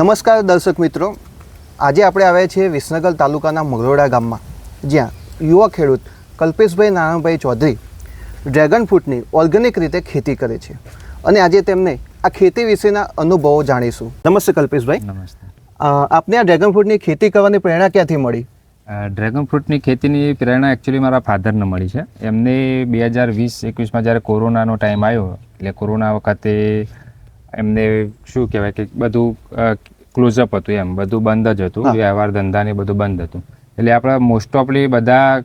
નમસ્કાર દર્શક મિત્રો. આજે આપણે આવ્યા છીએ વિસનગર તાલુકાના મગરોડા ગામમાં. જ્યાં યુવા ખેડૂત કલ્પેશભાઈ નારાયણભાઈ ચૌધરી ડ્રેગન ફ્રૂટની ઓર્ગેનિક રીતે ખેતી કરે છે. અને આજે તેમને આ ખેતી વિશેના અનુભવો જાણીશું. નમસ્તે કલ્પેશભાઈ. નમસ્તે. આપને આ ડ્રેગન ફ્રૂટની ખેતી કરવાની પ્રેરણા ક્યાંથી મળી? ડ્રેગન ફ્રૂટની ખેતીની પ્રેરણા એકચ્યુઅલી મારા ફાધરને મળી છે. એમને બે હજાર વીસ એકવીસમાં જ્યારે કોરોનાનો ટાઈમ આવ્યો એટલે કોરોના વખતે એમને શું કહેવાય કે બધું ક્લોઝઅપ હતું એમ બધું બંધ જ હતું વ્યવહાર ધંધા ને બધું બંધ હતું. એટલે આપણા મોસ્ટ ઓફલી બધા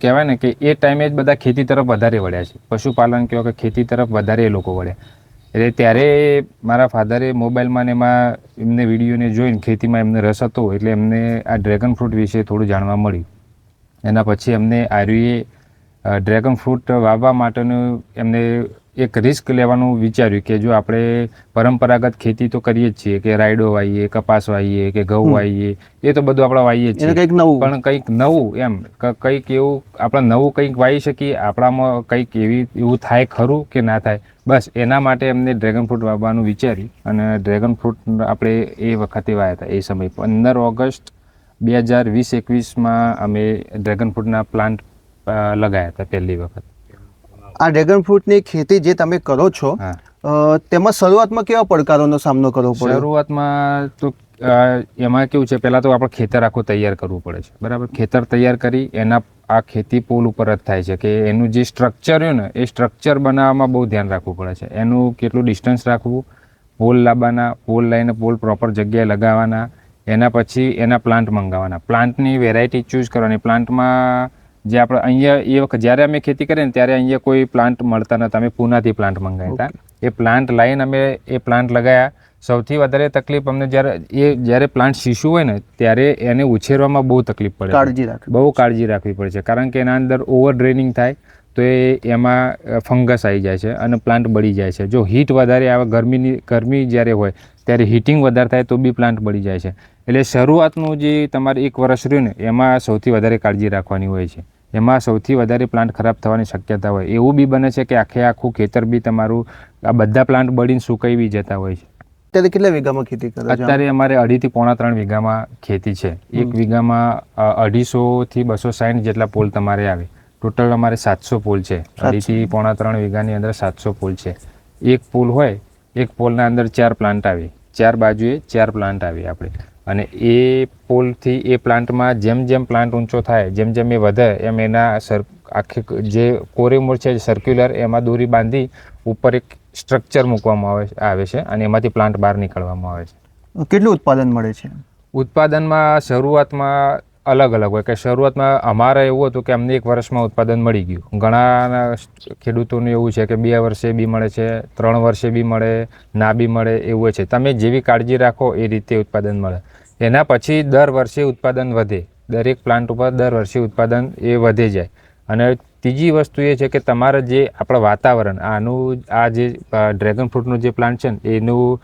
કહેવાય ને કે એ ટાઈમે જ બધા ખેતી તરફ વધારે વળ્યા છે. પશુપાલન કહો કે ખેતી તરફ વધારે એ લોકો વળ્યા. એટલે ત્યારે મારા ફાધરે મોબાઈલમાં ને એમાં એમને વિડીયોને જોઈને ખેતીમાં એમને રસ હતો એટલે એમને આ ડ્રેગન ફ્રૂટ વિશે થોડું જાણવા મળ્યું. એના પછી એમને આર્યુએ ડ્રેગન ફ્રૂટ વાવવા માટેનું એમને એક રિસ્ક લેવાનું વિચાર્યું કે જો આપણે પરંપરાગત ખેતી તો કરીએ જ છીએ કે રાયડો વાવીએ કપાસ વાવીએ કે ઘઉં વાવીએ એ તો બધું આપણે વાવીએ છીએ. કંઈક નવું. પણ કંઈક નવું એમ કંઈક એવું આપણે નવું કંઈક વાવી શકીએ આપણામાં કંઈક એવી એવું થાય ખરું કે ના થાય? બસ એના માટે એમને ડ્રેગન ફ્રૂટ વાવવાનું વિચાર્યું અને ડ્રેગન ફ્રૂટ આપણે એ વખતે વાવ્યા હતા એ સમય. પંદર ઓગસ્ટ બે હજાર વીસ એકવીસમાં અમે ડ્રેગન ફ્રૂટના પ્લાન્ટ લગાવ્યા હતા પહેલી વખત. આ ડ્રેગન ફ્રૂટની ખેતી જે તમે કરો છો તેમાં શરૂઆતમાં કેવા પડકારોનો સામનો કરવો પડે શરૂઆતમાં તો એમાં કેવું છે પહેલાં તો આપણે ખેતર આખું તૈયાર કરવું પડે છે. બરાબર? ખેતર તૈયાર કરી એના આ ખેતી પોલ ઉપર જ થાય છે કે એનું જે સ્ટ્રક્ચર હોય ને એ સ્ટ્રક્ચર બનાવવામાં બહુ ધ્યાન રાખવું પડે છે. એનું કેટલું ડિસ્ટન્સ રાખવું પોલ લાવવાના પોલ લઈને પોલ પ્રોપર જગ્યાએ લગાવવાના એના પછી એના પ્લાન્ટ મંગાવવાના. પ્લાન્ટની વેરાયટી ચૂઝ કરવાની. પ્લાન્ટમાં જે આપણે અહીંયા એ વખત જ્યારે અમે ખેતી કરીએ ને ત્યારે અહીંયા કોઈ પ્લાન્ટ મળતા નતા અમે પૂનાથી પ્લાન્ટ મંગાવ્યા હતા. એ પ્લાન્ટ લાવીને અમે એ પ્લાન્ટ લગાવ્યા સૌથી વધારે તકલીફ અમને જ્યારે એ જ્યારે પ્લાન્ટ શીશું હોય ને ત્યારે એને ઉછેરવામાં બહુ તકલીફ પડે કાળજી રાખવી બહુ કાળજી રાખવી પડે છે. કારણ કે એના અંદર ઓવર ડ્રેનિંગ થાય તો એ એમાં ફંગસ આવી જાય છે અને પ્લાન્ટ બળી જાય છે. જો હીટ વધારે આવે ગરમીની ગરમી જ્યારે હોય ત્યારે હીટિંગ વધારે થાય તો બી પ્લાન્ટ બળી જાય છે. એટલે શરૂઆતનું જે તમારે એક વર્ષ રહ્યું ને એમાં સૌથી વધારે કાળજી રાખવાની હોય છે. એમાં સૌથી વધારે પ્લાન્ટ ખરાબ થવાની શક્યતા હોય. એવું બી બને છે કે આખે આખું ખેતર બી તમારું આ બધા પ્લાન્ટ બળીને સુકાઈ બી જતા હોય છે. અત્યારે કેટલા વીઘામાં ખેતી કરો અત્યારે અમારે અઢીથી પોણા ત્રણ વીઘામાં ખેતી છે. એક વીઘામાં અઢીસોથી બસો સાઠ જેટલા પોલ તમારે આવે. ટોટલ અમારે સાતસો પોલ છે. અઢીથી પોણા ત્રણ વીઘાની અંદર સાતસો પોલ છે. એક પોલ હોય એક પોલના અંદર ચાર પ્લાન્ટ આવે. ચાર બાજુએ ચાર પ્લાન્ટ આવે આપણે. અને એ પોલથી એ પ્લાન્ટમાં જેમ જેમ પ્લાન્ટ ઊંચો થાય જેમ જેમ એ વધે એમ એના સર આખી જે કોરેમૂળ છે સર્ક્યુલર એમાં દોરી બાંધી ઉપર એક સ્ટ્રક્ચર મૂકવામાં આવે આવે છે અને એમાંથી પ્લાન્ટ બહાર નીકળવામાં આવે છે. કેટલું ઉત્પાદન મળે છે? ઉત્પાદનમાં શરૂઆતમાં અલગ અલગ હોય કે શરૂઆતમાં અમારે એવું હતું કે અમને એક વર્ષમાં ઉત્પાદન મળી ગયું. ઘણા ખેડૂતોનું એવું છે કે બે વર્ષે બી મળે છે ત્રણ વર્ષે બી મળે ના બી મળે એવું હોય છે. તમે જેવી કાળજી રાખો એ રીતે ઉત્પાદન મળે. એના પછી દર વર્ષે ઉત્પાદન વધે. દરેક પ્લાન્ટ ઉપર દર વર્ષે ઉત્પાદન એ વધે જાય. અને ત્રીજી વસ્તુ એ છે કે તમારે જે આપણા વાતાવરણ, આનું આ જે ડ્રેગન ફ્રૂટનું જે પ્લાન્ટ છે ને, એનું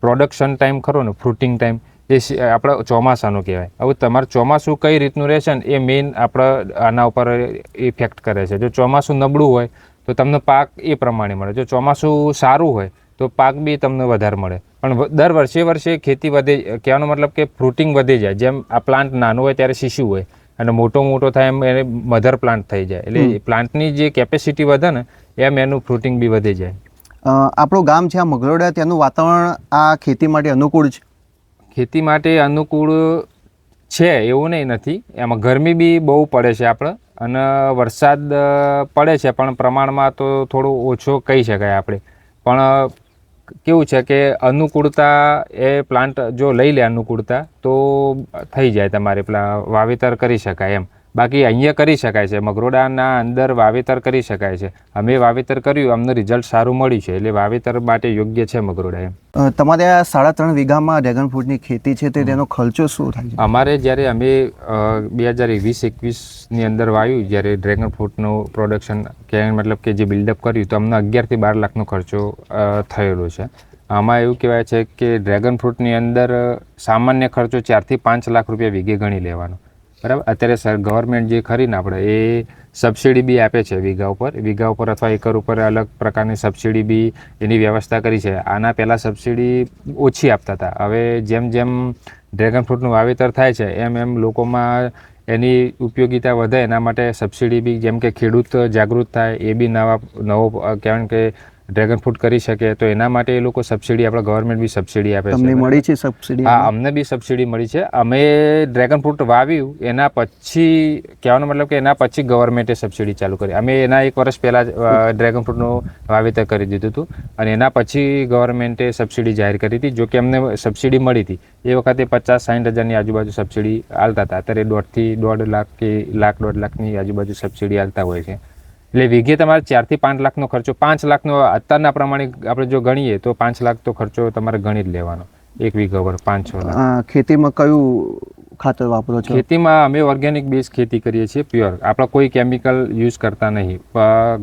પ્રોડક્શન ટાઈમ ખરો ને ફ્રૂટિંગ ટાઈમ એ આપણા ચોમાસાનો કહેવાય. હવે તમારે ચોમાસું કઈ રીતનું રહેશે ને, એ મેઇન આપણા આના ઉપર ઇફેક્ટ કરે છે. જો ચોમાસું નબળું હોય, તો તમને પાક એ પ્રમાણે મળે. જો ચોમાસું સારું હોય, તો પાક બી તમને વધારે મળે. પણ દર વર્ષે વર્ષે ખેતી વધે કહેવાનો મતલબ કે ફ્રૂટિંગ વધે જાય. જેમ આ પ્લાન્ટ નાનો હોય ત્યારે શિશુ હોય અને મોટો મોટો થાય એમ એને મધર પ્લાન્ટ થઈ જાય. એટલે પ્લાન્ટની જે કેપેસિટી વધે ને એમ એનું ફ્રૂટિંગ બી વધી જાય. આપણું ગામ છે આ મગરોડા ત્યાંનું વાતાવરણ આ ખેતી માટે અનુકૂળ છે? ખેતી માટે અનુકૂળ છે એવું નહીં નથી. એમાં ગરમી બી બહુ પડે છે આપણે અને વરસાદ પડે છે પણ પ્રમાણમાં તો થોડું ઓછો કહી શકાય આપણે. પણ કેવું છે કે અનુકૂળતા એ પ્લાન્ટ જો લઈ લે અનુકૂળતા, તો થઈ જાય તમારે પેલા વાવેતર કરી શકાય એમ. બાકી અહીંયા કરી શકાય છે. મગરોડાના અંદર વાવેતર કરી શકાય છે. અમે વાવેતર કર્યું અમને રિઝલ્ટ સારું મળ્યું છે. એટલે વાવેતર માટે યોગ્ય છે મગરોડા એમ. તમારે આ સાડા ત્રણ વીઘામાં ડ્રેગન ફ્રૂટની ખેતી છે તે તેનો ખર્ચો શું થાય છે? અમારે જ્યારે અમે બે હજાર વીસ એકવીસની અંદર વાવ્યું જ્યારે ડ્રેગન ફ્રૂટનું પ્રોડક્શન કે મતલબ કે જે બિલ્ડઅપ કર્યું તો અમને અગિયારથી બાર લાખનો ખર્ચો થયેલો છે. આમાં એવું કહેવાય છે કે ડ્રેગન ફ્રૂટની અંદર સામાન્ય ખર્ચો ચારથી પાંચ લાખ રૂપિયા વીઘે ગણી લેવાનો. બરાબર? અત્યારે સર ગવર્મેન્ટ જે ખરીને આપણે એ સબસિડી બી આપે છે વીઘા ઉપર. વીઘા ઉપર અથવા એકર ઉપર અલગ પ્રકારની સબસિડી બી એની વ્યવસ્થા કરી છે. આના પહેલાં સબસિડી ઓછી આપતા હતા. હવે જેમ જેમ ડ્રેગન ફ્રૂટનું વાવેતર થાય છે, એમ એમ લોકોમાં એની ઉપયોગિતા વધે. એના માટે સબસિડી બી, જેમ કે ખેડૂત જાગૃત થાય, એ બી નવા, નવો કહેવાય કે ડ્રેગન ફ્રૂટ કરી શકે તો એના માટે એ લોકો સબસિડી આપણા ગવર્મેન્ટ બી સબસિડી આપે છે. મળી છે સબસિડી હા અમને બી સબસિડી મળી છે. અમે ડ્રેગન ફ્રૂટ વાવ્યું એના પછી કહેવાનો મતલબ કે એના પછી ગવર્મેન્ટે સબસિડી ચાલુ કરી. અમે એના એક વર્ષ પહેલાં ડ્રેગન ફ્રૂટનું વાવેતર કરી દીધું હતું. અને એના પછી ગવર્મેન્ટે સબસિડી જાહેર કરી હતી. જો કે અમને સબસિડી મળી હતી. એ વખતે પચાસ સાઠ હજારની આજુબાજુ સબસિડી આલતા હતા. અત્યારે દોઢથી દોઢ લાખ કે લાખ દોઢ લાખની આજુબાજુ સબસિડી આલતા હોય છે. એટલે વીઘે તમારે ચારથી પાંચ લાખનો ખર્ચો પાંચ લાખનો અત્યારના પ્રમાણે આપણે જો ગણીએ તો પાંચ લાખ તો ખર્ચો તમારે ગણી જ લેવાનો. એક વીઘા પર પાંચ છ લાખ. ખેતીમાં કયું ખાતર વાપરો છો? ખેતીમાં અમે ઓર્ગેનિક બેઝ ખેતી કરીએ છીએ પ્યોર આપણા કોઈ કેમિકલ યુઝ કરતા નહીં.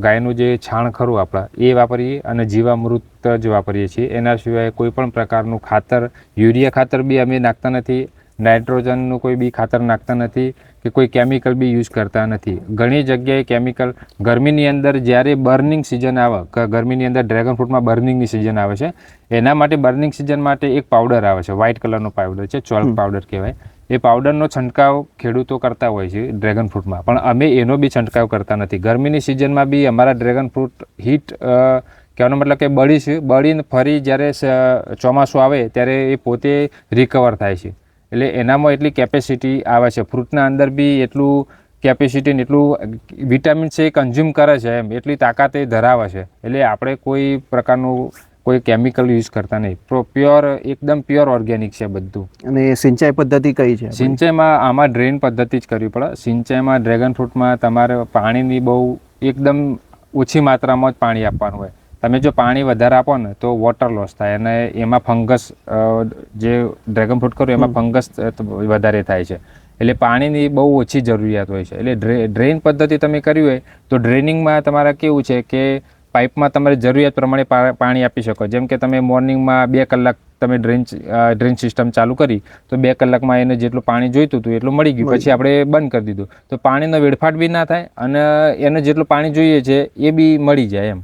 ગાયનું જે છાણ ખરું આપણા એ વાપરીએ અને જીવામૃત જ વાપરીએ છીએ. એના સિવાય કોઈ પણ પ્રકારનું ખાતર યુરિયા ખાતર બી અમે નાખતા નથી. નાઇટ્રોજનનું કોઈ બી ખાતર નાખતા નથી. કે કોઈ કેમિકલ બી યુઝ કરતા નથી. ઘણી જગ્યાએ કેમિકલ ગરમીની અંદર જ્યારે બર્નિંગ સિઝન આવે ગરમીની અંદર ડ્રેગન ફ્રૂટમાં બર્નિંગની સિઝન આવે છે એના માટે બર્નિંગ સિઝન માટે એક પાવડર આવે છે વ્હાઇટ કલરનો પાવડર છે ચોલ્ક પાવડર કહેવાય. એ પાવડરનો છંટકાવ ખેડૂતો કરતા હોય છે ડ્રેગન ફ્રૂટમાં પણ અમે એનો બી છંટકાવ કરતા નથી. ગરમીની સિઝનમાં બી અમારા ડ્રેગન ફ્રૂટ હીટ કહેવાનો મતલબ કે બળી છે બળીને ફરી જ્યારે ચોમાસું આવે ત્યારે એ પોતે રિકવર થાય છે. એટલે એનામાં એટલી કેપેસિટી આવે છે. ફ્રૂટના અંદર બી એટલું કેપેસિટી ને એટલું વિટામિન્સ એ કન્ઝ્યુમ કરે છે એમ. એટલી તાકાત એ ધરાવે છે. એટલે આપણે કોઈ પ્રકારનું કોઈ કેમિકલ યુઝ કરતા નહીં. પ્યોર એકદમ પ્યોર ઓર્ગેનિક છે બધું. અને સિંચાઈ પદ્ધતિ કઈ છે? સિંચાઈમાં આમાં ડ્રેન પદ્ધતિ જ કરવી પડે. સિંચાઈમાં ડ્રેગન ફ્રૂટમાં તમારે પાણીની બહુ એકદમ ઓછી માત્રામાં જ પાણી આપવાનું હોય. તમે જો પાણી વધારે આપો ને તો વોટર લોસ થાય અને એમાં ફંગસ જે ડ્રેગન ફ્રૂટ કરો એમાં ફંગસ વધારે થાય છે. એટલે પાણીની બહુ ઓછી જરૂરિયાત હોય છે. એટલે ડ્રે ડ્રેન પદ્ધતિ તમે કરી હોય તો ડ્રેનિંગમાં તમારે કેવું છે કે પાઇપમાં તમારે જરૂરિયાત પ્રમાણે પાણી આપી શકો. જેમ કે તમે મોર્નિંગમાં બે કલાક તમે ડ્રેન ડ્રેન સિસ્ટમ ચાલુ કરી તો બે કલાકમાં એને જેટલું પાણી જોઈતું હતું એટલું મળી ગયું. પછી આપણે બંધ કરી દીધું. તો પાણીનો વેડફાટ બી ના થાય અને એને જેટલું પાણી જોઈએ છે એ બી મળી જાય એમ.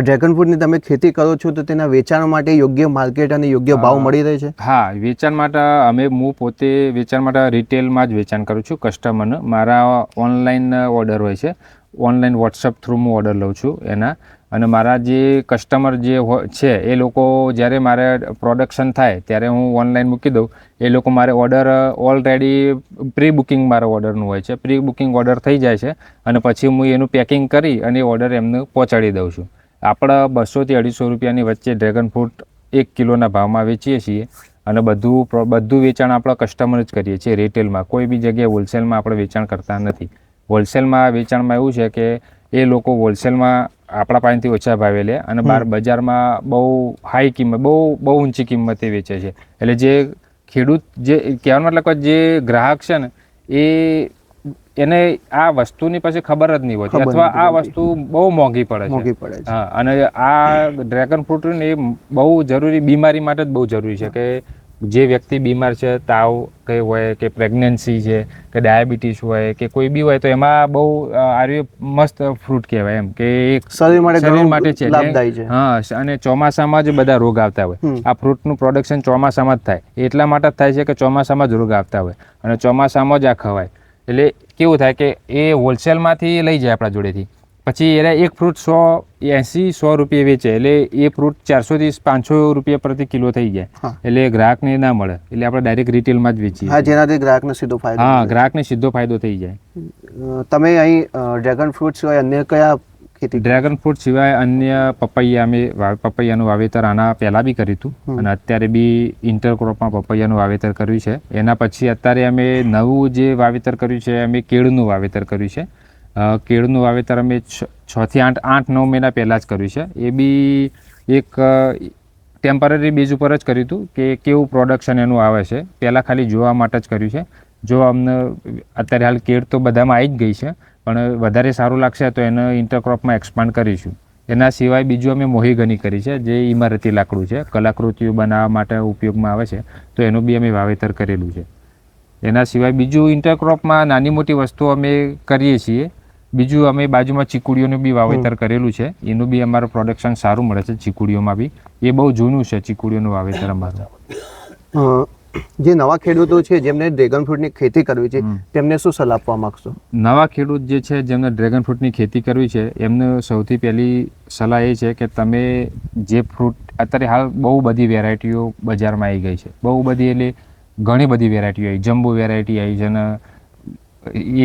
ડ્રેગન ફ્રૂટની તમે ખેતી કરો છો તો તેના વેચાણ માટે યોગ્ય માર્કેટ અને યોગ્ય ભાવ મળી રહે છે? હા વેચાણ માટે અમે હું પોતે વેચાણ માટે રિટેલમાં જ વેચાણ કરું છું કસ્ટમરને. મારા ઓનલાઈન ઓર્ડર હોય છે. ઓનલાઈન વોટ્સઅપ થ્રુ હું ઓર્ડર લઉં છું એના. અને મારા જે કસ્ટમર જે હો- છે એ લોકો જ્યારે મારે પ્રોડક્શન થાય ત્યારે હું ઓનલાઈન મૂકી દઉં. એ લોકો મારે ઓર્ડર ઓલરેડી પ્રી બુકિંગ મારા ઓર્ડરનું હોય છે. પ્રી બુકિંગ ઓર્ડર થઈ જાય છે અને પછી હું એનું પેકિંગ કરી અને ઓર્ડર એમને પહોંચાડી દઉં છું. આપણે બસોથી અઢીસો રૂપિયાની વચ્ચે ડ્રેગન ફ્રૂટ એક કિલોના ભાવમાં વેચીએ છીએ અને બધું બધું વેચાણ આપણે કસ્ટમર જ કરીએ છીએ રિટેલમાં કોઈ બી જગ્યાએ હોલસેલમાં આપણે વેચાણ કરતા નથી. હોલસેલમાં વેચાણમાં એવું છે કે એ લોકો હોલસેલમાં આપણા પાસેથી ઓછા ભાવે લે અને બહાર બજારમાં બહુ હાઈ કિંમત બહુ બહુ ઊંચી કિંમતે વેચે છે. એટલે જે ખેડૂત જે કહેવાનો મતલબ કે જે ગ્રાહક છે ને એ એને આ વસ્તુની પછી ખબર જ નહીં હોતી અથવા આ વસ્તુ બહુ મોંઘી પડે છે. મોંઘી પડે છે. હા અને આ ડ્રેગન ફ્રૂટ એ બહુ જરૂરી બીમારી માટે જ બહુ જરૂરી છે કે જે વ્યક્તિ બીમાર છે તાવ કંઈ હોય કે પ્રેગ્નન્સી છે કે ડાયાબિટીસ હોય કે કોઈ બી હોય તો એમાં બહુ આર્ય મસ્ત ફ્રૂટ કહેવાય એમ કે એક શરીર માટે શરીર માટે છે. હા અને ચોમાસામાં જ બધા રોગ આવતા હોય. આ ફ્રૂટનું પ્રોડક્શન ચોમાસામાં જ થાય. એટલા માટે જ થાય છે કે ચોમાસામાં જ રોગ આવતા હોય. અને ચોમાસામાં જ આ ખવાય. એટલે કેવું થાય કે એ હોલસેલમાંથી લઈ જાય આપણા જોડેથી. પછી એને એક ફ્રૂટ સો એંસી સો રૂપિયા વેચે એટલે એ ફ્રૂટ ચારસોથી પાંચસો રૂપિયા પ્રતિ કિલો થઈ જાય એટલે ગ્રાહકને ના મળે એટલે આપણે ડાયરેક્ટ રિટેલમાં જ વેચીએ. હા જેનાથી ગ્રાહકને સીધો ફાયદો હા ગ્રાહકને સીધો ફાયદો થઈ જાય. તમે અહીં ડ્રેગન ફ્રૂટ સિવાય અન્ય કયા ખેતી ડ્રેગન ફ્રૂટ સિવાય અન્ય પપૈયા અમે પપૈયાનું વાવેતર આના પહેલાં બી કર્યું હતું. અને અત્યારે બી ઇન્ટરક્રોપમાં પપૈયાનું વાવેતર કર્યું છે. એના પછી અત્યારે અમે નવું જે વાવેતર કર્યું છે અમે કેળનું વાવેતર કર્યું છે. કેળનું વાવેતર અમે છ છથી આઠ આઠ નવ મહિના પહેલાં જ કર્યું છે. એ બી એક ટેમ્પરરી બેઝ ઉપર જ કર્યું હતું કે કેવું પ્રોડક્શન એનું આવે છે. પહેલાં ખાલી જોવા માટે જ કર્યું છે. જો અમને અત્યારે હાલ કેળ તો બધામાં આવી જ ગઈ છે. પણ વધારે સારું લાગશે તો એને ઇન્ટરક્રોપમાં એક્સપાન્ડ કરીશું. એના સિવાય બીજું અમે મોહીગની કરી છે જે ઇમારતી લાકડું છે. કલાકૃતિઓ બનાવવા માટે ઉપયોગમાં આવે છે તો એનું બી અમે વાવેતર કરેલું છે. એના સિવાય બીજું ઇન્ટરક્રોપમાં નાની મોટી વસ્તુઓ અમે કરીએ છીએ. બીજું અમે બાજુમાં ચીકુડીઓનું બી વાવેતર કરેલું છે. એનું બી અમારું પ્રોડક્શન સારું મળે છે ચીકુડીઓમાં બી. એ બહુ જૂનું છે ચીકુડીઓનું વાવેતર અમારું. જે નવા ખેડૂતો છે જેમને ડ્રેગન ફ્રૂટની ખેતી કરવી છે તેમને શું સલાહ આપવા માંગશો? નવા ખેડૂત જે છે જેમને ડ્રેગન ફ્રૂટની ખેતી કરવી છે એમને સૌથી પહેલી સલાહ એ છે કે તમે જે ફ્રૂટ અત્યારે હાલ બહુ બધી વેરાયટીઓ બજારમાં આવી ગઈ છે. બહુ બધી એટલે ઘણી બધી વેરાયટીઓ આવી જમ્બો વેરાયટી આવી છે અને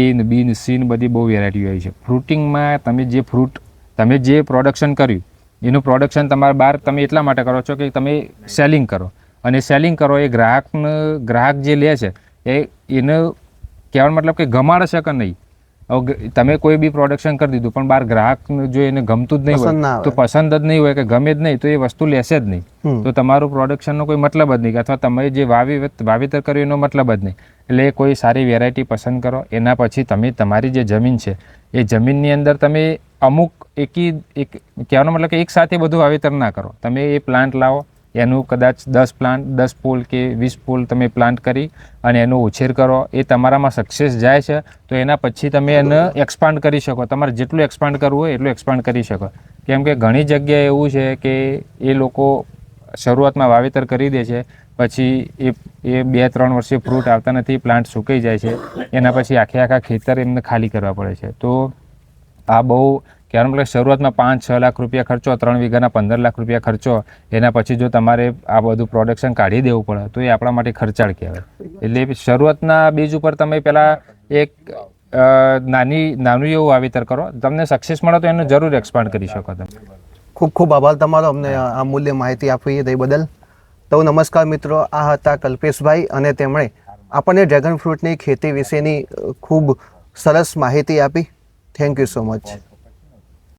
એ ને બી ને સી ને બધી બહુ વેરાયટીઓ આવી છે. ફ્રૂટિંગમાં તમે જે ફ્રૂટ તમે જે પ્રોડક્શન કર્યું એનું પ્રોડક્શન તમારા બહાર તમે એટલા માટે કરો છો કે તમે સેલિંગ કરો. અને સેલિંગ કરો એ ગ્રાહકને ગ્રાહક જે લે છે એ એને કહેવાનો મતલબ કે ગમાડે છે કે નહીં? હવે તમે કોઈ બી પ્રોડક્શન કરી દીધું પણ બહાર ગ્રાહક જો એને ગમતું જ નહીં હોય તો પસંદ જ નહીં હોય કે ગમે જ નહીં તો એ વસ્તુ લેશે જ નહીં. તો તમારું પ્રોડક્શનનો કોઈ મતલબ જ નહીં અથવા તમે જે વાવી વાવેતર કર્યું એનો મતલબ જ નહીં. એટલે કોઈ સારી વેરાયટી પસંદ કરો એના પછી તમે તમારી જે જમીન છે એ જમીનની અંદર તમે અમુક એકી એક કહેવાનો મતલબ કે એક સાથે બધું વાવેતર ના કરો. તમે એ પ્લાન્ટ લાવો એનું કદાચ દસ પ્લાન્ટ દસ પોલ કે વીસ પોલ તમે પ્લાન્ટ કરી અને એનો ઉછેર કરો, એ તમારામાં સક્સેસ જાય છે, તો એના પછી તમે એને એક્સપાન્ડ કરી શકો. તમારે જેટલું એક્સપાન્ડ કરવું હોય એટલું એક્સપાન્ડ કરી શકો. કેમ કે ઘણી જગ્યાએ એવું છે કે એ લોકો શરૂઆતમાં વાવેતર કરી દે છે, પછી એ એ બે, ત્રણ વર્ષે ફ્રૂટ આવતા નથી પ્લાન્ટ સુકાઈ જાય છે, એના પછી આખે આખા ખેતર એમને ખાલી કરવા પડે છે. તો આ બહુ કહેવાનો મતલબ શરૂઆતમાં પાંચ, છ લાખ રૂપિયા ખર્ચો, ત્રણ વીઘાના પંદર લાખ રૂપિયા ખર્ચો, એના પછી જો તમારે આ બધું પ્રોડક્શન કાઢી દેવું પડે, તો એ આપણા માટે ખર્ચાળ કહેવાય. એટલે શરૂઆતના બીજ ઉપર તમે પહેલાં એક નાની, નાનું એવું વાવેતર કરો, તમને સક્સેસ મળે તો એને જરૂર એક્સપાન્ડ કરી શકો તમે. ખૂબ ખૂબ આભાર તમારો, અમને આ મૂલ્ય માહિતી આપવી તે બદલ. તો નમસ્કાર મિત્રો, આ હતા કલ્પેશભાઈ અને તેમણે આપણને ડ્રેગન ફ્રૂટની ખેતી વિશેની ખૂબ સરસ માહિતી આપી. Thank you so much